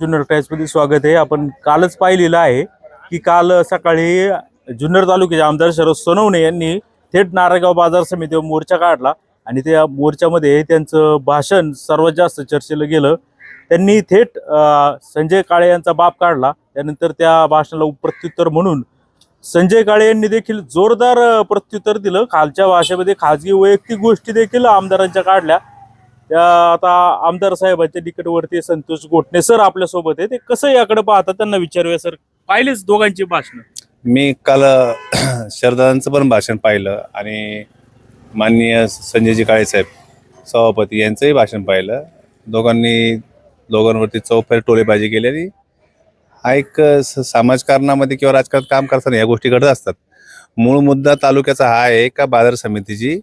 जुन्नर टाईम्समध्ये स्वागत आहे. आपण कालच पाहिलेलं आहे की काल सकाळी जुन्नर तालुक्याचे आमदार शरद सोनवणे यांनी थेट नारायगाव बाजार समितीवर मोर्चा काढला आणि त्या मोर्चामध्ये त्यांचं भाषण सर्वात जास्त चर्चेला गेलं. त्यांनी थेट संजय काळे यांचा बाप काढला. त्यानंतर त्या भाषणाला प्रत्युत्तर म्हणून संजय काळे यांनी देखील जोरदार प्रत्युत्तर दिलं. खालच्या भाषेमध्ये खाजगी वैयक्तिक गोष्टी देखील आमदारांच्या काढल्या. त्या आता आमदार साहेबांच्या निकटवर्ती संतोष गोटणे सर आपल्यासोबत आहे ते कसं याकडे पाहतात? त्यांना विचारूया सर. पाहिलेच दोघांची भाषण. मी काल शरदांचं पण भाषण पाहिलं आणि माननीय संजयजी काळे साहेब सभापती यांचंही भाषण पाहिलं. दोघांनी दोघांवरती चौफेर टोलेबाजी केली आणि हा एक स- समाजकारणामध्ये किंवा राजकारणात काम करताना या गोष्टी घडत असतात. मूळ मुद्दा तालुक्याचा हा आहे का बाजार समितीची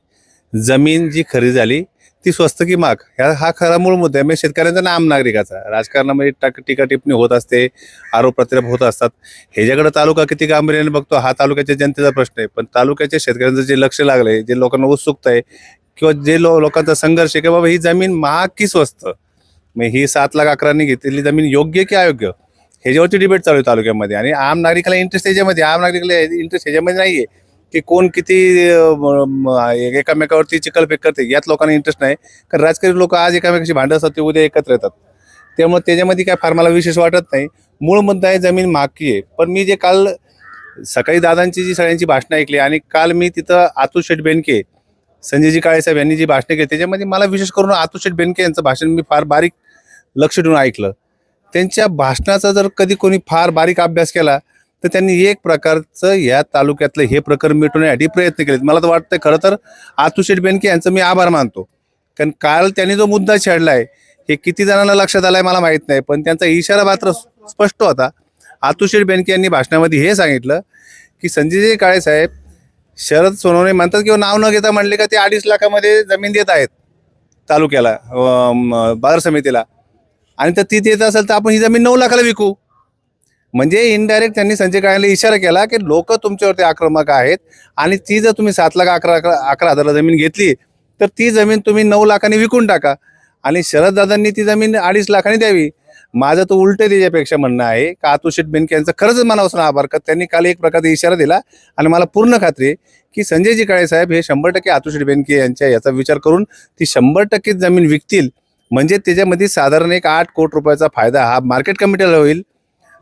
जमीन जी खरी झाली ती स्वस्त की माग ह्या हा खरा मूळ मुद्दा आहे. म्हणजे शेतकऱ्यांचा ना आम नागरिकाचा. राजकारणामध्ये टाक टीका टिप्पणी होत असते आरोप प्रत्यारोप होत असतात. ह्याच्याकडे तालुका किती गांभीर्याने बघतो हा तालुक्याच्या जनतेचा प्रश्न आहे. पण तालुक्याच्या शेतकऱ्यांचं जे लक्ष लागलंय जे लोकांना उत्सुकता आहे किंवा जे लो लोकांचा संघर्ष आहे की बाबा ही जमीन महाग की स्वस्त? मग ही सात लाख अकरांनी घेतलेली जमीन योग्य की अयोग्य? ह्याच्यावरती डिबेट चालू आहे तालुक्यामध्ये. आणि आम नागरिकाला इंटरेस्ट ह्याच्यामध्ये आम नागरिकाला इंटरेस्ट ह्याच्यामध्ये आहे की कोण किती अं, एकामेकावरती चिखलफेक करते यात लोकांना इंटरेस्ट नाही. कारण राजकीय लोक आज एकामेकाशी भांडत असतात ते उद्या एकत्र येतात. त्यामुळे त्याच्यामध्ये काय फार मला विशेष वाटत नाही. मूळ मुद्दा आहे जमीन माकी आहे. पण मी जे काल सकाळी दादांची जी सगळ्यांची भाषणं ऐकली आणि काल मी तिथं आतू शेठ बेनके संजयजी काळे साहेब यांनी जी भाषणं केली त्याच्यामध्ये मला विशेष करून आतू शेठ बेनके यांचं भाषण मी फार बारीक लक्ष देऊन ऐकलं. त्यांच्या भाषणाचा जर कधी कोणी फार बारीक अभ्यास केला तर त्यांनी एक प्रकारचं या तालुक्यातलं हे प्रकरण मिटवण्यासाठी प्रयत्न केलेत. मला तर वाटतं खरं तर आतुशेठ बेनके यांचं मी आभार मानतो. कारण काल त्यांनी जो मुद्दा छेडला आहे हे किती जणांना लक्षात आलाय मला माहीत नाही पण त्यांचा इशारा मात्र स्पष्ट होता. आतुशेठ बेनके यांनी भाषणामध्ये हे सांगितलं की संजयजी काळे साहेब शरद सोनवणे म्हणतात किंवा नाव न घेता म्हणले का ते अडीच लाखामध्ये जमीन देत आहेत तालुक्याला बाजार समितीला. आणि तर ती देत असेल तर आपण ही जमीन नऊ लाखाला विकू. म्हणजे इनडायरेक्ट त्यांनी संजय काळेला इशारा केला की लोक तुमच्यावरती आक्रमक आहेत आणि ती जर तुम्ही सात लाख अकरा अकरा अकरा हजारला जमीन घेतली तर ती जमीन तुम्ही नऊ लाखांनी विकून टाका. आणि शरददादांनी ती जमीन अडीच लाखांनी द्यावी. माझं तर उलट त्याच्यापेक्षा म्हणणं आहे का आतुशेठ बेनके यांचं खरंच मनापासून आभार का त्यांनी काल एक प्रकारचा इशारा दिला. आणि मला पूर्ण खात्री आहे की संजयजी काळे साहेब हे शंभर टक्के आतुशेठ बेनके यांच्या याचा विचार करून ती शंभर टक्के जमीन विकतील. म्हणजे त्याच्यामध्ये साधारण एक आठ कोटी रुपयाचा फायदा हा मार्केट कमिटीला होईल.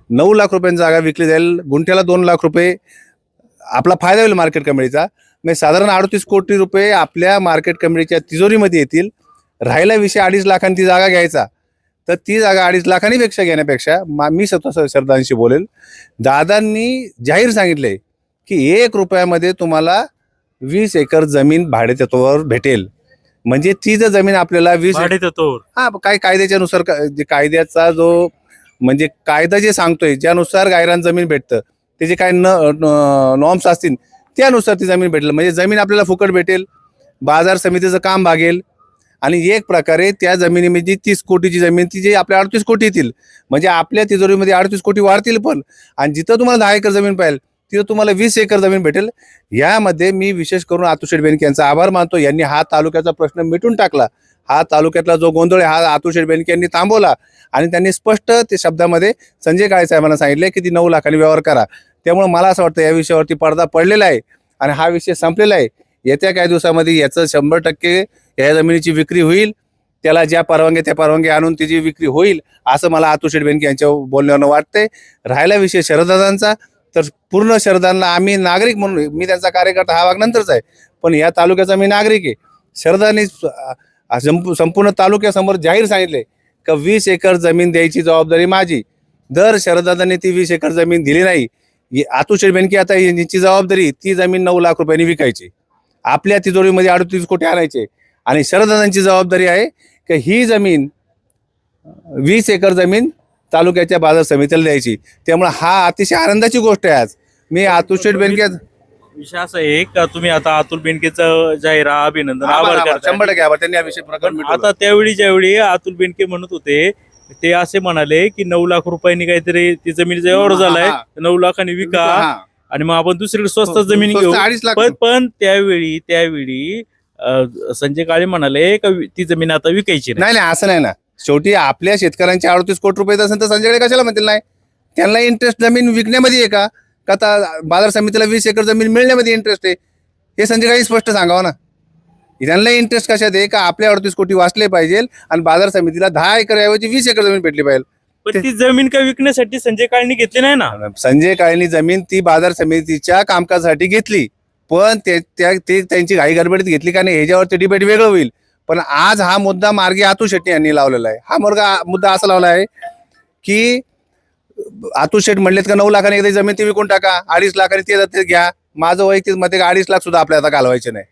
नऊ लाख रुपयांची जागा विकली जाईल. गुंठ्याला दोन लाख रुपये. आपला फायदा होईल मार्केट कमिटीचा म्हणजे साधारण अडतीस कोटी रुपये आपल्या मार्केट कमिटीच्या तिजोरीमध्ये येतील. राहिला विषय अडीच लाखांनी ती जागा घ्यायचा. तर ती जागा अडीच लाखांनी पेक्षा घेण्यापेक्षा मा- मी स्वतः शरदांशी बोलेल. दादांनी जाहीर सांगितले की एक रुपयामध्ये तुम्हाला वीस एकर जमीन भाडेतत्वावर भेटेल. म्हणजे ती जर जमीन आपल्याला वीस हा काय कायद्याच्या नुसार कायद्याचा जो म्हणजे कायदा जे सांगतोय ज्यानुसार गायरान जमीन भेटतं त्याचे काय न नॉर्म्स असतील त्यानुसार ती जमीन भेटेल. म्हणजे जमीन आपल्याला फुकट भेटेल बाजार समितीचं काम भागेल आणि एक प्रकारे त्या जमिनीमध्ये तीस कोटीची जमीन ती जी आपल्या अडतीस कोटी येतील म्हणजे आपल्या तिजोरीमध्ये अडतीस कोटी वाढतील पण आणि जिथं तुम्हाला दहा एकर जमीन पाहिजे तिथं तुम्हाला वीस एकर जमीन भेटेल. यामध्ये मी विशेष करून आतुशेठ बेनके यांचा आभार मानतो. यांनी हा तालुक्याचा प्रश्न मिटून टाकला. हा तालुक्यातला जो गोंधळ आहे हा आतुशेठ बेनके यांनी थांबवला आणि त्यांनी स्पष्ट ते शब्दामध्ये संजय काळे साहेबांना सांगितले की ती नऊ लाखांनी व्यवहार करा. त्यामुळे मला असं वाटतं या विषयावरती पडदा पडलेला आहे आणि हा विषय संपलेला आहे. येत्या काही दिवसामध्ये याचं शंभर टक्के या जमिनीची विक्री होईल. त्याला ज्या परवानगी त्या परवानगी आणून त्याची विक्री होईल असं मला आतुशेठ बेनके यांच्या बोलण्यावरनं वाटते राहिला विषय शरदादांचा तर पूर्ण शरदांना आम्ही नागरिक म्हणून मी त्यांचा कार्यकर्ता हा भाग नंतरच आहे पण या तालुक्याचा मी नागरिक आहे. शरदांनी संपूर्ण तालुक्यासमोर जाहीर सांगितले का वीस एकर जमीन द्यायची जबाबदारी माझी. दर शरदादांनी ती वीस एकर जमीन दिली नाही. ही बेनकी आता यांची जबाबदारी ती जमीन नऊ लाख रुपयांनी विकायची. आपल्या तिजोरीमध्ये अडतीस कोटी आणायचे. आणि शरदादांची जबाबदारी आहे की ही जमीन वीस एकर जमीन तालुक्याच्या बाजार समितीला द्यायची. त्यामुळे हा अतिशय आनंदाची गोष्ट आहे आज. मी आतुशेठ बेनके विषय असा आहे का तुम्ही आता अतुल बेनकेचं जाहीर अभिनंदन आभार, आभार आभार. करताय. शंभर टक्के आभार त्यांनी हा विषय प्रकरण पण मिटवला. आता त्यावेळी ज्यावेळी अतुल बेनके म्हणत होते ते असे म्हणाले की नऊ लाख रुपयांनी काहीतरी ती व्यवहार हा, झालाय हा. नऊ लाखांनी विका हा. आणि मग आपण दुसरीकडे स्वस्त स्वस्त जमीन घेऊ अडीच लाख पण पण त्यावेळी त्यावेळी अं, संजय काळे म्हणाले का वि- ती जमीन आता विकायची नाही नाही नाही असं नाही ना शेवटी आपल्या शेतकऱ्यांचे अडतीस कोटी रुपये येत असेल तर संजय काळे कशाला म्हणतील नाही त्यांना इंटरेस्ट जमीन विकण्यामध्ये आहे का का आता बाजार समितीला वीस एकर जमीन मिळण्यामध्ये इंटरेस्ट आहे? हे संजय काळे स्पष्ट सांगावं ना. त्यांना इंटरेस्ट कशात आहे? का आपले अडतीस कोटी वाचले पाहिजे आणि बाजार समितीला दहा एकर ऐवजी वीस एकर जमीन भेटली पाहिजे? पण ती जमीन काय विकण्यासाठी संजय काळनी घेतली नाही ना? संजय काळेंनी जमीन ती बाजार समितीच्या कामकाजासाठी घेतली. पण ते त्या ते त्यांची घाई गडबडीत घेतली का नाही ह्याच्यावरती डिबेट वेगळं होईल. पण आज हा मुद्दा मार्गी आतू शेट्टी यांनी लावलेला आहे. हा मुद्दा असा लावला आहे की आतू शेठ म्हणलेत का नऊ लाखाने एकदा जमीन ती विकून टाका अडीच लाखाने ते जाते घ्या. माझं वैयक्तिक मते का अडीच लाख सुद्धा आपल्या आता घालवायचे नाही.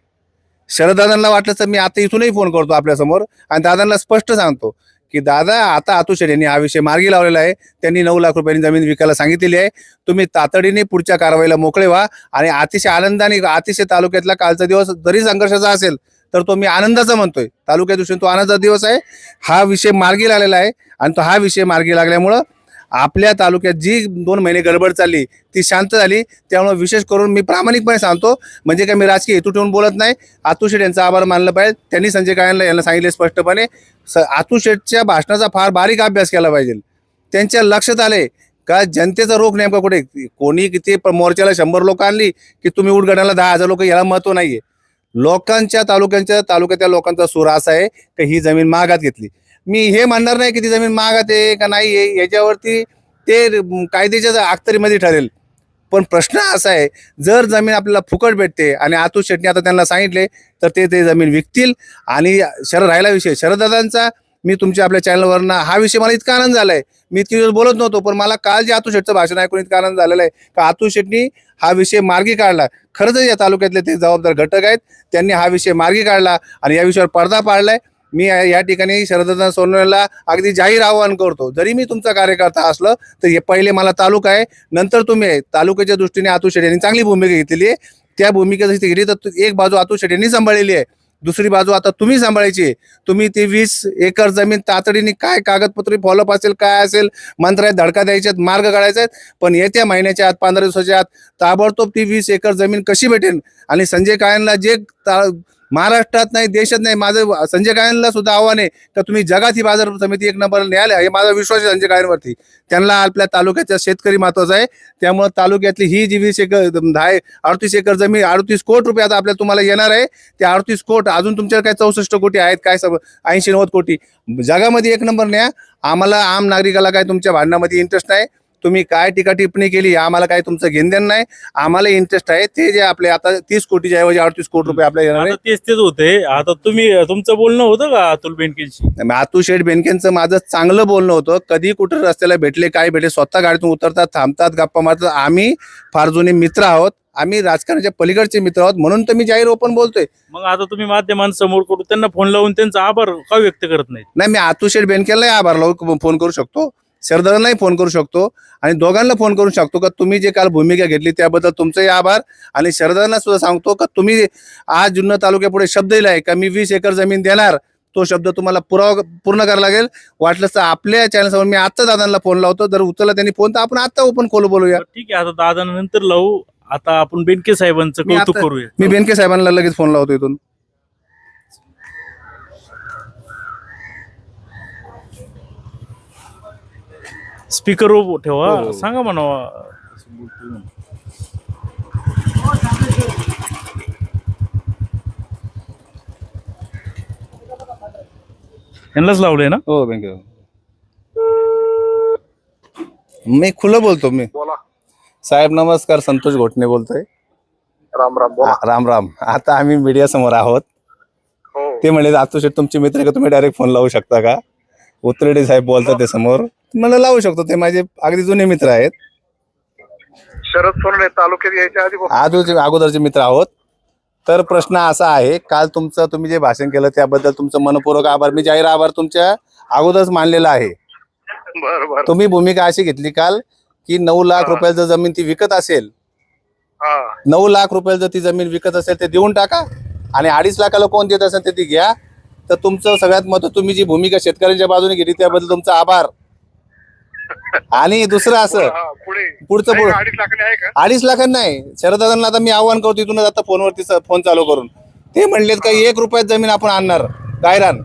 शरददादांना वाटलं तर मी आता इथूनही फोन करतो आपल्यासमोर आणि दादांना स्पष्ट सांगतो की दादा आता आतू यांनी हा विषय मार्गी लावलेला आहे. त्यांनी नऊ लाख रुपयांनी जमीन विकायला सांगितलेली आहे. तुम्ही तातडीने पुढच्या कारवाईला मोकळे व्हा आणि अतिशय आनंदाने अतिशय तालुक्यातला कालचा दिवस जरी संघर्षाचा असेल तर तो मी आनंदाचा म्हणतोय. तालुक्या दृष्टीने तो आनंदाचा दिवस आहे. हा विषय मार्गी लागलेला आहे आणि तो हा विषय मार्गी लागल्यामुळं आपल्या तालुक्यात जी दोन महिने गडबड चालली ती शांत झाली. त्यामुळे विशेष करून मी प्रामाणिकपणे सांगतो म्हणजे काय मी राजकीय हेतू ठेवून बोलत नाही. आतू शेठ यांचा आभार मानलं पाहिजे. त्यांनी संजय काळ्यांना यांना सांगितले स्पष्टपणे स आतू शेठच्या भाषणाचा फार बारीक अभ्यास केला पाहिजे. त्यांच्या लक्षात आले का जनतेचा रोख नेमका कुठे? कोणी किती मोर्चाला शंभर लोक आणली की तुम्ही उडगडाला दहा हजार लोक याला महत्त्व नाहीये. लोकांच्या तालुक्यांच्या तालुक्यातल्या लोकांचा सूर असा आहे की ही जमीन मागात घेतली. मी हे म्हणणार नाही की ती जमीन मागत आहे का नाही आहे याच्यावरती ते कायद्याच्या अखतरीमध्ये ठरेल. पण प्रश्न असा आहे जर जमीन आपल्याला फुकट भेटते आणि आतू शेट्टी आता त्यांना सांगितले तर ते ते जमीन विकतील. आणि शरद राहिला विषय. शरददादांचा मी तुमच्या आपल्या चॅनलवरनं हा विषय मला इतका आनंद झालाय. मी ती दिवस बोलत नव्हतो पण मला काल जे आतू शेटचं भाषण ऐकून इतका आनंद झालेला आहे का आतू शेटनी हा विषय मार्गी काढला. खरंच या तालुक्यातले ते जबाबदार घटक आहेत त्यांनी हा विषय मार्गी काढला आणि या विषयावर पडदा पाडलाय. मी या ठिकाणी शरददादा सोनवणेला अगदी जाहीर आवाहन करतो. जरी मी तुमचा कार्यकर्ता असलं तर हे पहिले मला तालुका आहे. नंतर तुम्ही तालुक्याच्या दृष्टीने आतू शेट यांनी चांगली भूमिका घेतलेली आहे. त्या भूमिकेत जशी घेतली तर एक बाजू आतू शेट यांनी सांभाळलेली आहे. दुसरी बाजू आता तुम्ही सांभाळायची आहे. तुम्ही ती वीस एकर जमीन तातडीने काय कागदपत्रे फॉलोअप असेल काय असेल मंत्रालयात धडका द्यायच्यात मार्ग काढायचे आहेत. पण येत्या महिन्याच्या आत पंधरा दिवसाच्या आत ताबडतोब ती वीस एकर जमीन कशी भेटेल? आणि संजय काळ्यांना जे ता- महाराष्ट्रात नाही देशात नाही. माझं संजय गायनला सुद्धा आव्हान आहे का तुम्ही जगात ही बाजार समिती एक नंबर न्यायालय हे माझा विश्वास आहे संजय गायनवरती. त्यांना आपल्या तालुक्याचा शेतकरी महत्त्वाचा आहे. त्यामुळे तालुक्यातली ही जी वीस एकर दहा अडतीस एकर जमीन अडतीस कोट रुपये आता तुम्हाला येणार आहे. ते अडतीस कोट अजून तुमच्या काय चौसष्ट कोटी आहेत काय सब ऐंशी नव्वद कोटी. जगामध्ये एक नंबर न्या. आम्हाला आम नागरिकाला काय तुमच्या भांडणामध्ये इंटरेस्ट नाही. तुम्ही काय टीका टिप्पणी केली आम्हाला काय तुमचं घेणदेण नाही. आम्हाला इंटरेस्ट आहे ते जे आपले आता तीस कोटीच्या ऐवजी अडतीस कोटी रुपये आपल्या येणार आहे. तेच तेच होते. आता तुम्ही तुमचं बोलणं होतं का अतुल बेनकेशी? मातू शेठ बेनकेंचं माझं चांगलं बोलणं होतं. कधी कुठं रस्त्याला भेटले काय भेटले स्वतः गाडीतून उतरतात थांबतात गप्पा मारतात. आम्ही फार जुने मित्र आहोत. आम्ही राजकारणाच्या पलीकडचे मित्र आहोत. म्हणून तर मी जाहीर ओपन बोलतोय. मग आता तुम्ही माध्यमांसमोर करून त्यांना फोन लावून त्यांचा आभार का व्यक्त करत नाही नाही मी आतू शेठ बेनकेलाही आभार लावू फोन करू शकतो. शरदांनाही फोन करू शकतो आणि दोघांना फोन करू शकतो का तुम्ही जे काल भूमिका घेतली त्याबद्दल तुमचंही आभार. आणि शरदांना सुद्धा सांगतो का तुम्ही आज जुन्नर तालुक्यापुढे शब्द दिलाय का मी वीस एकर जमीन देणार तो शब्द तुम्हाला पुरावा पूर्ण करावा लागेल. वाटलं तर आपल्या चॅनल समोर मी आत्ता दादांना फोन लावतो. जर उचलला त्यांनी फोन तर आपण आत्ता ओपन खोल बोलूया. ठीक आहे आता दादा नंतर लावू. आता आपण बेनके साहेबांचं कौतुक आता- करूया. मी बेनके साहेबांना लगेच फोन लावतो इथून. स्पीकर ठेवा हो, हो. सांगा म्हणा यांनाच लावलंय ना? हो बेनके मी खुलं बोलतो मी. बोला. साहेब नमस्कार. संतोष घोटणे बोलतोय. राम राम बोला. राम राम. आता आम्ही मीडिया समोर आहोत. हो. ते म्हणले आतू शेठ तुमचे मित्र आहे का? तुम्ही डायरेक्ट फोन लावू शकता का? उतरडे साहेब बोलतात ते समोर. मला लावू शकतो ते माझे अगदी जुने मित्र आहेत. शरद सोनवणे तालुक्यात यायच्या आधी आजूचे अगोदरचे मित्र आहोत. तर प्रश्न असा आहे काल तुमचं तुम्ही जे भाषण केलं त्याबद्दल तुमचं मनपूर्वक आभार. मी जाहीर आभार तुमच्या अगोदरच मानलेला आहे. बरं बरं. तुम्ही भूमिका अशी घेतली काल की नऊ लाख रुपयाला जर जमीन ती विकत असेल हा. नऊ लाख रुपयाला जर ती जमीन विकत असेल ते देऊन टाका. आणि अडीच लाखाला कोण देत असेल ते ती घ्या. तर तुमचं सगळ्यात महत्त्व तुम्ही जी भूमिका शेतकऱ्यांच्या बाजूने घेतली त्याबद्दल तुमचा आभार. आणि दुसरं असं पुढे पुढचं पुढं? अडीच लाखाने नाही. शरदादांना आता मी आव्हान करतो इथूनच आता फोनवरती फोन चालू करून. ते म्हणलेत का एक रुपयात जमीन आपण आणणार गायरान.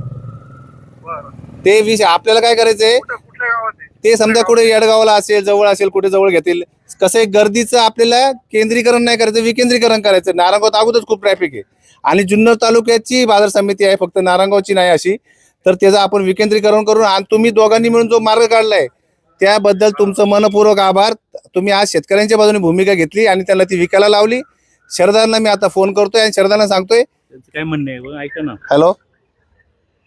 ते विषय आपल्याला काय करायचंय? ते समजा कुठे येडगावला असेल जवळ असेल कुठे जवळ घेतील. कसं गर्दीचं आपल्याला केंद्रीकरण नाही करायचं विकेंद्रीकरण करायचं. नारायणगावात अगोदरच खूप ट्रॅफिक आहे. आणि जुन्नर तालुक्याची बाजार समिती आहे फक्त नारायणगावची नाही अशी. तर त्याचं आपण विकेंद्रीकरण करून आणि तुम्ही दोघांनी मिळून जो मार्ग काढलाय त्याबद्दल तुमचं मनपूर्वक आभार. तुम्ही आज शेतकऱ्यांच्या बाजूने भूमिका घेतली आणि त्यांना ती विकायला लावली. शरदांना मी आता फोन करतोय आणि शरदांना सांगतोय. काय म्हणणं ऐका ना. हॅलो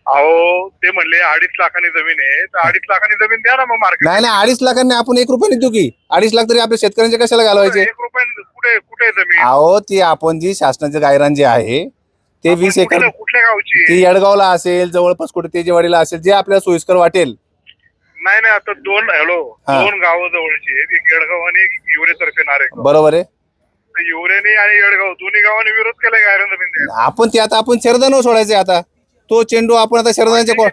अहो ते म्हणले अडीच लाखांनी जमीन आहे. तर अडीच लाखांनी जमीन द्या ना मग मार्केट नाही नाही अडीच लाखांनी आपण एक रुपयाने देऊ की. अडीच लाख तरी आपल्या शेतकऱ्यांचे कशाला घालवायचे? एक रुपये कुठे कुठे जमीन? अहो ती आपण जी शासनाचे गायरान जे आहे ते आपण वीस एकर कुठल्या कुठल्या गावची? ती येडगावला असेल जवळपास कुठे तेजेवाडीला असेल जे आपल्याला सोयीस्कर वाटेल. नाही नाही आता दोन हॅलो हा. दोन गावं जवळची आहेत. एक येडगाव आणि एक हिवरे तर्फे नारेगाव. बरोबर आहे. तर हिवरेने आणि येडगाव दोन्ही गावांनी विरोध केलाय गायरान जमीन द्यायला. आपण ते आता आपण शरदानो सोडायचे आता. तो चेंडू आपण आता शरदांच्या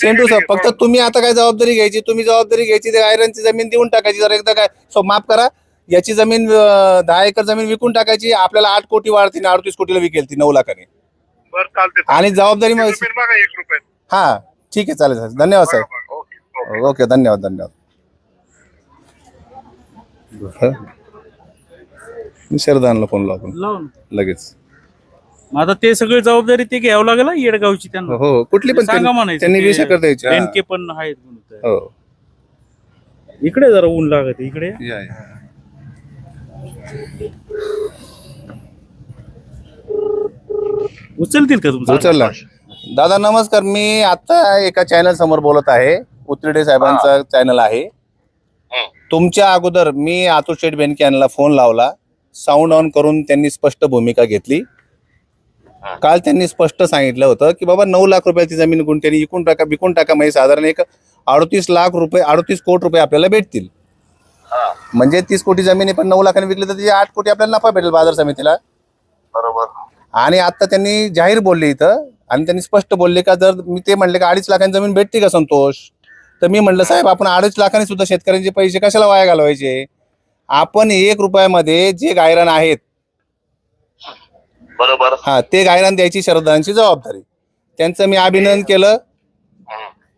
चेंडू सर फक्त तुम्ही आता काय जबाबदारी घ्यायची? तुम्ही जबाबदारी घ्यायची त्या गायरांची जमीन देऊन टाकायची. जर एकदा काय सो माफ करा. याची जमीन दहा एकर जमीन विकून टाकायची. आपल्याला आठ कोटी वाढती अडतीस कोटीला विकेल ती नऊ लाखाने. आणि जबाबदारी हा ठीक आहे चालेल चालेल. धन्यवाद साहेब. ओके धन्यवाद धन्यवाद. मी शरदानला फोन लावतो. लाव ना. लगेच. मग आता ते सगळी जबाबदारी ते घ्यावं लागेल हा येडगावची त्यांना. हो कुठली पण सांगा त्यांनी- म्हणायचं त्यांनी ते वीस एकर द्यायची. हा. बेनके पण आहेत. हो. इकडे जरा ऊन लागत आहे, इकडे. या, या. उचलतील का तुमचं? उचलला. दादा नमस्कार. मी आता एका चॅनल समोर बोलत आहे. उत्रिडे साहेबांचा चॅनल आहे. तुमच्या अगोदर मी आतू शेठ बेनके यांना फोन लावला. साऊंड ऑन करून त्यांनी स्पष्ट भूमिका घेतली. काल त्यांनी स्पष्ट सांगितलं होतं की बाबा नऊ लाख रुपयाची जमीन गुंठ्याने विकून टाका विकून टाका म्हणजे साधारण एक अडतीस लाख रुपये अडतीस कोटी रुपये आपल्याला भेटतील. म्हणजे तीस कोटी जमीन पण नऊ लाखाने विकली तर त्याची आठ कोटी आपल्याला नफा भेटेल बाजार समितीला. बरोबर. आणि आता त्यांनी जाहीर बोलले इथं आणि त्यांनी स्पष्ट बोलले का जर मी ते म्हणले का अडीच लाखांची जमीन भेटते का संतोष? तर मी म्हणलं साहेब आपण अडीच लाखांनी सुद्धा शेतकऱ्यांचे पैसे कशाला वाया घालवायचे? आपण एक रुपयामध्ये जे गायरान आहेत बरोबर. हा ते गायरान द्यायची शरदांची जबाबदारी. त्यांचं मी अभिनंदन केलं.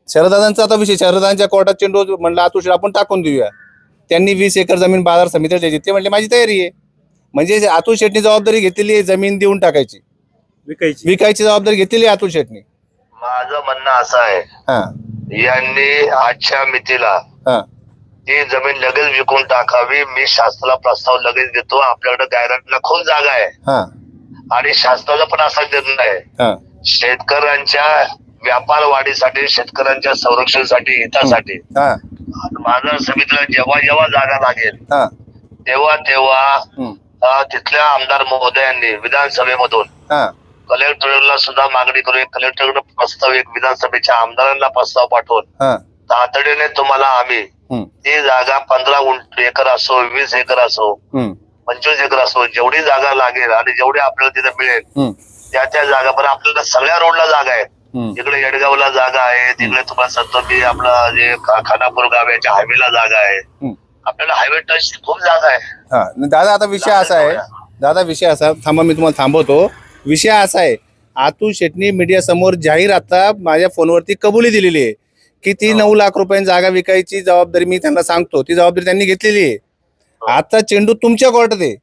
शरदादांचा आता विषय शरदांच्या कोर्टात चेंडू म्हणलं आतुष आपण टाकून देऊया. त्यांनी वीस एकर जमीन बाजार समितीला द्यायची. ते म्हणले माझी तयारी आहे. म्हणजे अतुल शेटनी जबाबदारी घेतलेली आहे जमीन देऊन टाकायची. विकायची. विकायची जबाबदारी घेतलेली आहे अतुल शेटनी. माझं म्हणणं असं आहे. हा. यांनी आजच्या मितीला हा. ती जमीन लगेच विकून टाकावी. मी शासनाला प्रस्ताव लगेच देतो. आपल्याकडे गायरानला खूप जागा आहे. हा. आणि शासनाचा पण असा निर्णय आहे. शेतकऱ्यांच्या व्यापार वाढीसाठी शेतकऱ्यांच्या संरक्षणासाठी हितासाठी. बाजार समितीला जेव्हा जेव्हा जागा लागेल तेव्हा तेव्हा तिथल्या आमदार महोदयांनी विधानसभेमधून कलेक्टरला सुद्धा मागणी करू एक कलेक्टरकडे प्रस्ताव एक विधानसभेच्या आमदारांना प्रस्ताव पाठवून तातडीने तुम्हाला आम्ही ती जागा पंधरा एकर असो वीस एकर असो पंचवीस एकर असो जेवढी जागा लागेल आणि जेवढी आपल्याला तिथे मिळेल त्या त्या जागा पण आपल्याला सगळ्या रोडला जागा आहे हम्म, इकडे येडगावला जागा आहे तिकडे तुम्हाला सांगतो मी आपला जे खानापूर गाव याच्या हायवेला जागा आहे. आपल्याला हायवे टच खूप जागा आहे. हा दादा आता विषय असा आहे दादा विषय असा थांबा मी तुम्हाला थांबवतो. विषय असा आहे अतुल शेटनी मीडिया समोर जाहीर आता माझ्या फोनवरती कबुली दिलेली आहे की ती नऊ लाख रुपयांची जागा विकायची जबाबदारी मी त्यांना सांगतो. ती जबाबदारी त्यांनी घेतलेली आहे. आता चेंडू तुमच्या कोर्टात आहे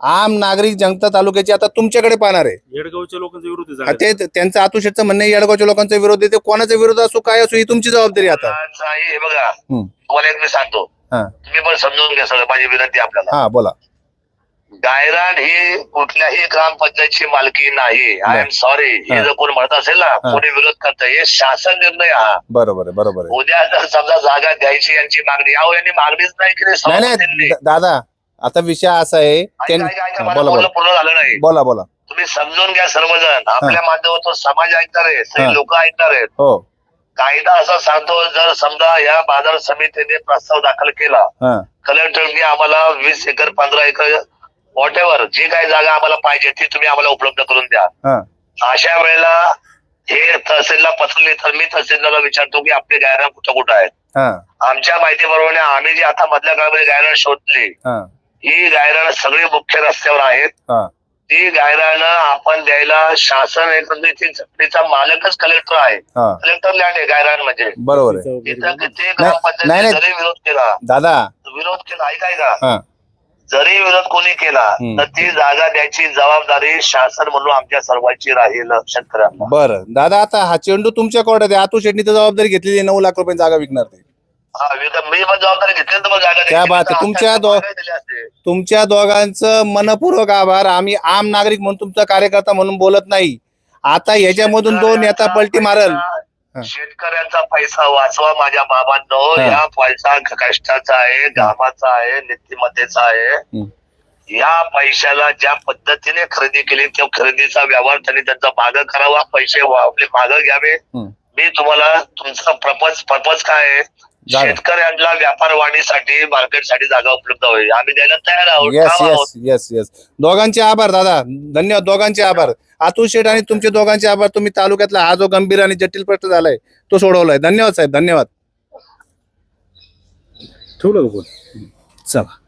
आम नागरिक जनता तालुक्याची आता तुमच्याकडे पाहणार आहे. येडगावच्या लोकांचा विरोध हा. ते त्यांचं अतुल शेटचं म्हणणं आहे येडगावच्या लोकांचा विरोध आहे ते कोणाचा विरोध असो काय असो ही तुमची जबाबदारी आहे आता. हे बघा. हम्म. तुम्हाला एक मी सांगतो. हा. तुम्ही पण समजून घ्या सगळं माझी विनंती आहे आपल्याला. हा बोला. गायरान ही कुठल्याही ग्रामपंचायतची मालकी नाही. आय एम सॉरी हा. जर कोण म्हणत असेल ना कोणी विरोध करत हे शासन निर्णय हा. बरोबर आहे बरोबर आहे. उद्या जर समजा जागा द्यायची यांची मागणी अहो यांनी मागणीच नाही केली दादा आता विषय असा आहे पूर्ण झालं नाही. बोला बोला. तुम्ही समजून घ्या सर्वजण. आपल्या माध्यमातून समाज ऐकणार आहे. सगळे लोक ऐकणार आहेत. हो. कायदा असा सांगतो जर समजा या बाजार समितीने प्रस्ताव दाखल केला कलेक्टरने आम्हाला वीस एकर पंधरा एकर वॉट एव्हर जी काही जागा आम्हाला पाहिजे ती तुम्ही आम्हाला उपलब्ध करून द्या. अशा वेळेला हे तहसीलला पत्र लिहितात मी तहसीलदारला विचारतो की आपले गायरान कुठं कुठं आहेत? आमच्या माहितीप्रमाणे आम्ही जी आता मधल्या काळामध्ये गायरान शोधली हा. गायरान सगळी मुख्य रस्त्यावर आहेत. ती गायरानं आपण द्यायला शासन ती- तिचा मालकच कलेक्टर आहे. कलेक्टर लँड आहे गायरान म्हणजे. बरोबर नाही, ग्रामपंचायत विरोध केला दादा. विरोध केला ऐकाय का जरी विरोध कोणी केला. तर ती जागा द्यायची जबाबदारी शासन म्हणून आमच्या सर्वांची राहील शेतकऱ्यांना बरं दादा आता हा चेंडू तुमच्या कोर्टात आहे आतू तर जबाबदारी घेतलेली नऊ लाख रुपये जागा विकणार ते हा मी पण जबाबदारी घेतली तर मग जागा क्या द्यायची. बात आहे. तर तुमच्या दो-. तुमच्या दोघांचं मनपूर्वक आभार आम्ही आम नागरिक म्हणून तुमचा कार्यकर्ता म्हणून बोलत नाही आता याच्यामधून दोन नेता पलटी मारल. शेतकऱ्यांचा पैसा वाचवा माझ्या बाबांनो. या पैसा कष्टाचा आहे घामाचा आहे नीतिमत्तेचा आहे. या पैशाला ज्या पद्धतीने खरेदी केली त्या खरेदीचा व्यवहार त्यांनी त्यांचा माग करावा पैसे आपले माग घ्यावे. मी तुम्हाला तुमचा प्रपंच पर्पज काय आहे. शेतकऱ्यांना व्यापार वाढीसाठी मार्केटसाठी जागा उपलब्ध होईल. आम्ही द्यायला तयार आहोत. येस ठाम आहोत. येस येस येस दोघांचे आभार दादा. धन्यवाद. दोघांचे आभार. अतुल शेठ आणि तुमचे दोघांचे आभार. तुम्ही तालुक्यातला हा जो गंभीर आणि जटिल प्रश्न झालाय तो सोडवलाय. धन्यवाद साहेब. धन्यवाद. ठेवलं का फोन? चला.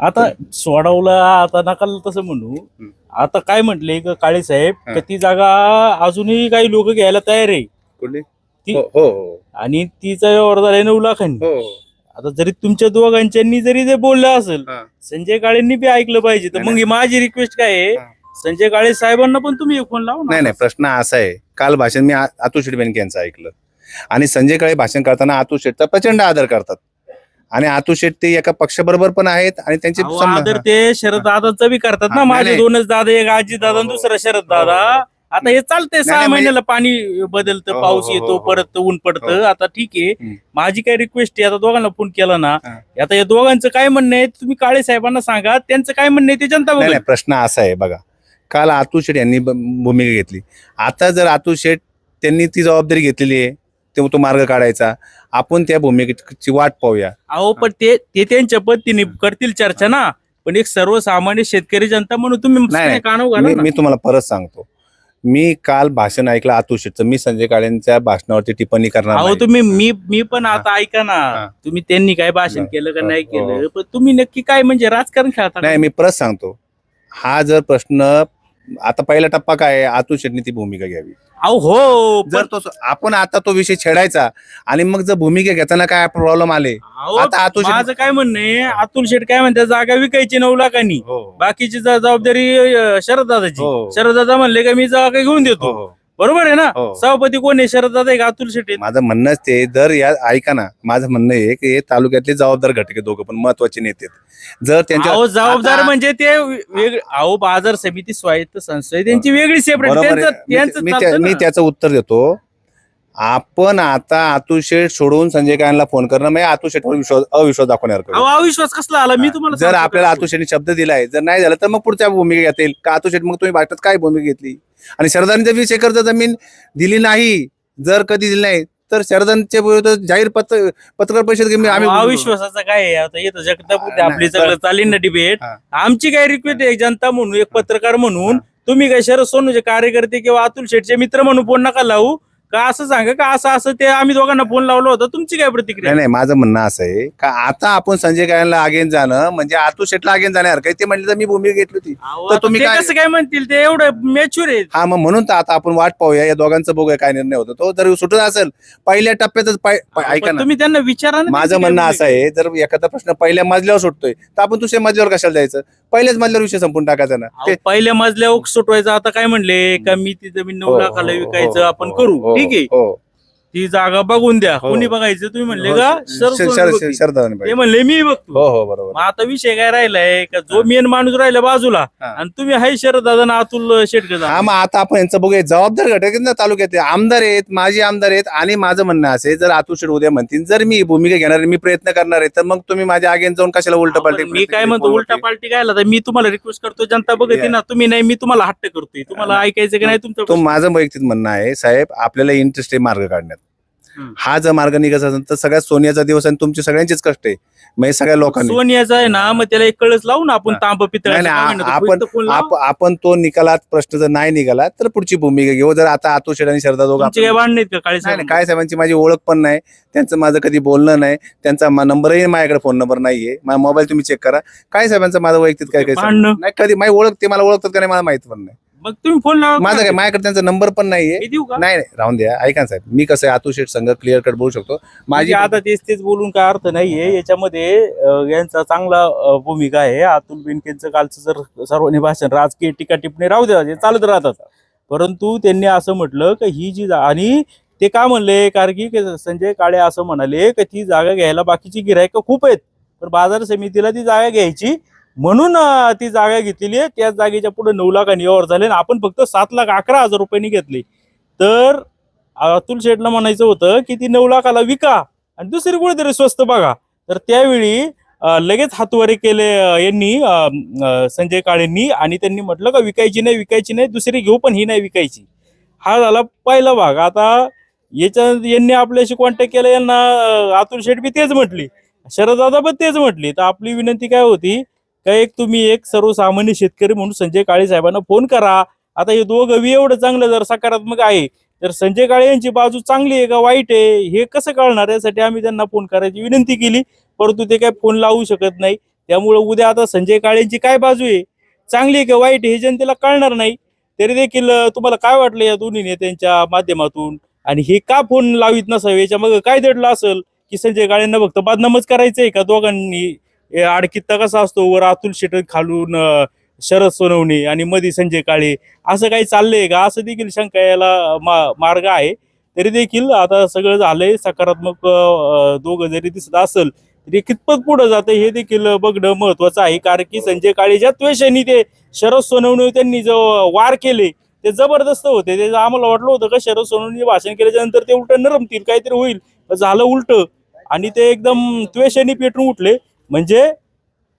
आता सोडवलं आता नकाल तसं म्हणू. आता काय म्हटले का काळे साहेब हा. का ती जागा अजूनही काही लोक घ्यायला तयार आहे? कुठली? ती- हो हो. आणि तिचा व्यवहार झालाय नऊ लाखांनी. हो. आता जरी तुमच्या दोघांच्यांनी जरी ते बोललं असेल हा. संजय काळेंनी बी ऐकलं पाहिजे. तर मग ही माझी रिक्वेस्ट काय आहे? हा. संजय काळे साहेबांना पण तुम्ही एक फोन लावा ना. नाही नाही. प्रश्न असा आहे. काल भाषण मी आ- अतुल शेठ बेनके यांचं ऐकलं. आणि संजय काळे भाषण करताना अतुल शेठचा प्रचंड आदर करतात. आणि अतुल शेठ ते एका पक्षाबरोबर पण आहेत आणि त्यांचे अहो, संबंध- आदर ते शरद दादांचा बी करतात ना. माझे नाही. दोनच दादा एक आजी दादा आणि. दुसरा शरद दादा. आता हे चालतंय सहा नाही, म्हणजे- महिन्याला पाणी बदलतं हो, हो, पाऊस हो, येतो हो. परत ऊन पडतं. आता ठीक आहे हम्म. माझी काय रिक्वेस्ट आहे आता दोघांना फोन केला ना हा. आता या दोघांचं काय म्हणणं आहे तुम्ही काळे साहेबांना सांगा त्यांचं काय म्हणणं आहे ते जनता नाही बघेल नाही प्रश्न असा आहे बघा काल अतुल शेठ यांनी ब- भूमिका घेतली आता जर अतुल शेठ त्यांनी ती जबाबदारी घेतलेली आहे ते तो मार्ग काढायचा आपण त्या भूमिकेची वाट पाहूया अहो पण ते ते त्यांच्या पद्धतीने करतील चर्चा ना पण एक सर्वसामान्य शेतकरी जनता म्हणून तुम्ही नाही. कानव मी घाला ना. मी तुम्हाला परत सांगतो मी काल भाषण ऐकलं शेठचं मी संजय काळेंच्या भाषणावरती टिप्पणी करणार अहो नाही. तुम्ही मी मी पण आता ऐका ना हा. तुम्ही त्यांनी काय भाषण. केलं का हो, नाही हो, केलं पण तुम्ही नक्की काय म्हणजे राजकारण खेळता का? नाही मी परत सांगतो हा जर प्रश्न आता पहिला टप्पा काय आहे? अतुल शेठनी ती भूमिका घ्यावी. अहो हो जर पण तो आपण आता तो विषय छेडायचा आणि मग जर भूमिका घेताना काय प्रॉब्लेम आले? अहो, आता अतुल शेठ- माझं काय म्हणणं आहे अतुल शेठ काय म्हणतात जागा विकायची नऊ लाखांनी. हो. बाकीची जा- जबाबदारी अं, शरददादाची. हो. शरददादा म्हणले का मी जागा घेऊन देतो. हो. बरोबर आहे ना हो. सभापती कोण आहे शरददादा आहे का अतुल आहेत? माझं म्हणणंच ते जर या ऐका ना माझं म्हणणं आहे की हे तालुक्यातले जबाबदार घटक दोघं पण महत्त्वाचे नेते आहेत. जर त्यांच्या अहो जबाबदार आता- म्हणजे ते वेगळे अहो बाजार समिती स्वायत्त संस्था आहे त्यांची वेगळी सेपरेट बरोबर आहे. त्यांचं मी- त्या-. त्याचं उत्तर देतो आपण आता अतुल शेठ सोडून संजय कायांना फोन करणं म्हणजे अतुल शेठवर विश्वास अविश्वास दाखवण्यासारखं अहो अविश्वास कसला आला? मी तुम्हाला जर सांगतो आपल्याला काय. शेठनी शब्द दिलाय जर नाही झालं तर मग पुढच्या भूमिका घेता येईल का अतुल शेठ मग तुम्ही भाषणात काय भूमिका घेतली? आणि शरदांनी जर वीस एकर जर जमीन दिली नाही जर कधी दिली नाही तर शरदांच्या विरुद्ध जाहीर पत्र पत्रकार परिषद घेऊन आम्ही अहो, अविश्वासाचं काय आहे? आता येतं जगताप आपली सगळं चालेल ना डिबेट हा. आमची काय रिक्वेस्ट आहे? जनता म्हणून एक पत्रकार म्हणून. तुम्ही काय शरद सोनूचे कार्यकर्ते किंवा अतुल शेठचे मित्र म्हणून फोन नका लावू. का असं सांगा का असं असं ते आम्ही दोघांना फोन लावलो होता. तुमची काय प्रतिक्रिया? नाही नाही माझं म्हणणं असं आहे का आता आपण संजय कायांना आगेन जाणं म्हणजे अतुल शेठला आगेन जाणार काही ते म्हणले तर मी भूमिका घेतली होती. अहो, तर आता तुम्ही ते काय- कसं काय म्हणतील? ते एवढं मॅच्युअर आहे हा मग म्हणून तर आता आपण वाट पाहूया या दोघांचं बघूया काय निर्णय होतो. तो जर सुटत असेल पहिल्या टप्प्यातच पाय- पाय- ऐका पण ना. तुम्ही त्यांना विचारा ना माझं त्यांची म्हणणं असं आहे जर एखादा प्रश्न पहिल्या मजल्यावर सुटतोय तर आपण दुसऱ्या मजल्यावर कशाला जायचं? पहिल्याच मजल्यावर विषय संपून टाकायचा ना. अहो, पहिल्या मजल्यावर सुटवायचं आता काय म्हणले? का मी ती जमीन हो, नऊ लाखाला हो, विकायचं हो, आपण हो, करू? हो, ठीक आहे हो. ती जागा बघून द्या. हो. कोणी बघायचं? तुम्ही म्हणले हो, का शर- सर शर- कोणी शर- बघतील? शरदादाने ते पाहिजे. म्हणले मी बघतो. हो हो बरोबर. मग आता विषय काय राहिलाय का? जो मेन माणूस राहिला बाजूला हा. आणि तुम्ही हाय शरद दादा ना अतुल शेटकर हा मग आता आपण यांचं बघूया. जबाबदार घटक आहेत ना तालुक्यात आमदार आहेत माजी आमदार आहेत आणि माझं म्हणणं असं जर आतू शेठ उद्या म्हणतील जर मी भूमिका घेणार आहे, मी प्रयत्न करणार आहे तर मग तुम्ही माझ्या आगेन जाऊन कशाला उलट पालटी मी काय म्हणतो उलटा पालटी काय तर मी तुम्हाला रिक्वेस्ट करतो जनता बघते ना. तुम्ही नाही मी तुम्हाला हट्ट करतोय. तुम्हाला ऐकायचं की नाही तुमचं तो माझं वैयक्तिक म्हणणं आहे साहेब आपल्याला इंटरेस्ट आहे मार्ग काढण्यात. हा जर मार्ग निघत असेल तर सगळ्यात सोन्याचा दिवस आणि तुमचे सगळ्यांचेच कष्ट आहे. म्हणजे सगळ्या लोकांनी. सोनियाचा आहे ना मग त्याला एक कळच लावू ना आपण. तांब नाही पितळाचं नाही, काय आ- म्हणतो, आपण? आप- आपण तो निकालात प्रश्न जर नाही निघाला तर पुढची भूमिका घेऊ. जर आता आतू शेड आणि शरदा दोघं तुमचे काय आपण- भांडण आहेत का काळे नाही नाही काय साहेबांची माझी ओळख पण नाही. त्यांचं माझं कधी बोलणं नाही. त्यांचा मा- नंबरही माझ्याकडे फोन नंबर नाहीये. माझा मोबाईल तुम्ही चेक करा. काय साहेबांचा माझं वैयक्तिक काय काय भांडणं? नाही कधी माझी ओळख ते मला ओळखतात का नाही मला माहीत पण नाही. मग तुम्ही फोन लावा माझं काय माझ्याकडे त्यांचा नंबर पण नाहीये. मी देऊ का? नाही नाही राहून द्या. ऐका ना साहेब मी कसं आहे आतू शेठ संघ क्लिअर कट बोलू शकतो. माझी माझी आता तेच तेच बोलून काय अर्थ नाहीये. याच्यामध्ये अं, यांचा चांगला अं, भूमिका आहे. अतुल बेनकेंचं कालचं जर सर्वांनी भाषण राजकीय टीका टिप्पणी राहू द्या हे चालत राहतात परंतु त्यांनी असं म्हटलं की ही जी जा- आणि ते का म्हणले? कारण की की संजय काळे असं म्हणाले की ती जागा घ्यायला बाकीची गिरायक खूप आहेत. पण बाजार समितीला ती जागा घ्यायची. म्हणून ती जागा घेतलेली आहे. त्याच जागेच्या पुढे नऊ लाखांनी व्यवहार झाले आणि आपण फक्त सात लाख अकरा हजार रुपयांनी घेतले. तर अतुल शेठला म्हणायचं होतं की ती नऊ लाखाला विका आणि दुसरी कुठेतरी स्वस्त बघा. तर त्यावेळी लगेच हातवारे केले यांनी संजय काळेंनी आणि त्यांनी म्हटलं का विकायची नाही विकायची नाही दुसरी घेऊ पण ही नाही विकायची. हा झाला पहिला भाग. आता याच्या यांनी आपल्याशी कॉन्टॅक्ट केला यांना अतुल शेठ बी तेच म्हटली. शरददादा पण तेच म्हटली. तर आपली विनंती काय होती का एक तुम्ही एक सर्वसामान्य शेतकरी म्हणून संजय काळे साहेबांना फोन करा. आता हे दोघं बी एवढं चांगलं जर सकारात्मक आहे तर संजय काळे यांची बाजू चांगली आहे का वाईट आहे हे कसं कळणार? यासाठी आम्ही त्यांना फोन करायची विनंती केली परंतु ते काय फोन लावू शकत नाही. त्यामुळं उद्या आता संजय काळेंची काय बाजू आहे? चांगली आहे का वाईट हे जनतेला कळणार नाही. तरी देखील तुम्हाला काय वाटलं या दोन्ही नेत्यांच्या माध्यमातून? आणि हे का फोन लावित नसावे? याच्या मग काय दडलं असेल? की संजय काळेंना फक्त बदनामच करायचंय का दोघांनी? आडकित्ता कसा असतो वर अतुल शेट खालून शरद सोनवणे आणि मध्ये संजय काळे. असं काही चाललंय का? असं देखील शंका याला मा- मार्ग आहे. तरी देखील आता सगळं झालंय. सकारात्मक दोघं जरी दिसत असेल तरी कितपत पुढे जातं हे देखील बघणं महत्वाचं आहे. कारण की संजय काळे ज्या त्वेषाने ते शरद सोनवणे त्यांनी जो वार केले ते जबरदस्त होते. ते आम्हाला वाटलं होतं का शरद सोनवणे भाषण केल्याच्यानंतर ते उलट नरमतील काहीतरी होईल. झालं उलट. आणि ते एकदम त्वेषाने पेटून उठले. म्हणजे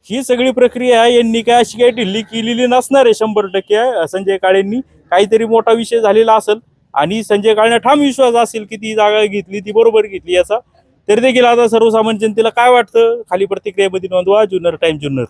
ही सगळी प्रक्रिया यांनी काय अशी काही ढिल्ली केलेली नसणार आहे शंभर टक्के. संजय काळेंनी काहीतरी मोठा विषय झालेला असेल आणि संजय काळेंना ठाम विश्वास असेल की ती जागा घेतली ती बरोबर घेतली याचा. तरी देखील आता सर्वसामान्य जनतेला काय वाटतं? खाली प्रतिक्रियेमध्ये नोंदवा. जुन्नर टाइम जुन्नर.